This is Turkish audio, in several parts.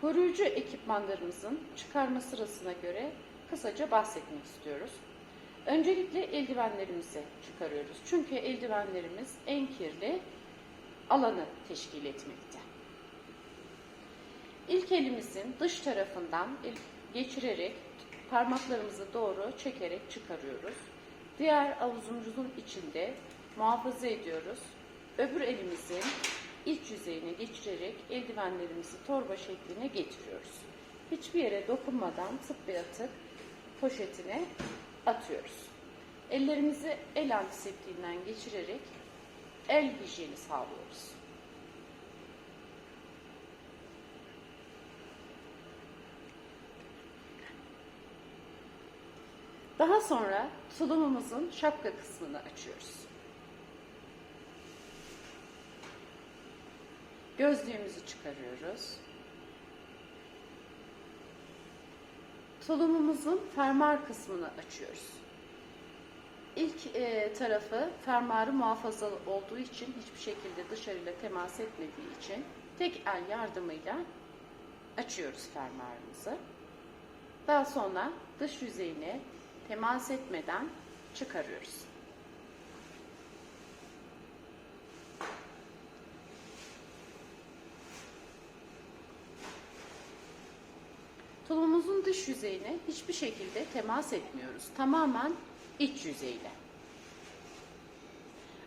Koruyucu ekipmanlarımızın çıkarma sırasına göre kısaca bahsetmek istiyoruz. Öncelikle eldivenlerimizi çıkarıyoruz. Çünkü eldivenlerimiz en kirli alanı teşkil etmekte. İlk elimizin dış tarafından geçirerek parmaklarımızı doğru çekerek çıkarıyoruz. Diğer avuzumuzun içinde muhafaza ediyoruz. Öbür elimizin iç yüzeyine geçirerek eldivenlerimizi torba şekline getiriyoruz. Hiçbir yere dokunmadan tık bir atık poşetine atıyoruz. Ellerimizi el antiseptiğinden geçirerek el hijyeni sağlıyoruz. Daha sonra tulumumuzun şapka kısmını açıyoruz. Gözlüğümüzü çıkarıyoruz. Tulumumuzun fermuar kısmını açıyoruz. İlk e, tarafı fermuarı muhafazalı olduğu için hiçbir şekilde dışarıyla temas etmediği için tek el yardımıyla açıyoruz fermuarımızı. Daha sonra dış yüzeyine temas etmeden çıkarıyoruz. Tulumumuzun dış yüzeyine hiçbir şekilde temas etmiyoruz. Tamamen iç yüzeyle.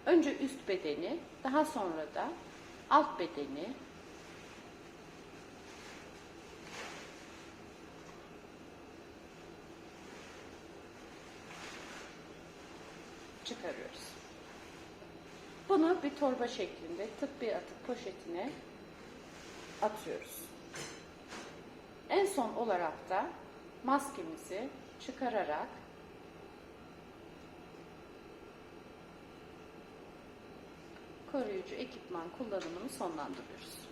Önce üst bedeni, daha sonra da alt bedeni çıkarıyoruz. Bunu bir torba şeklinde tık bir atık poşetine atıyoruz. En son olarak da maskemizi çıkararak koruyucu ekipman kullanımını sonlandırıyoruz.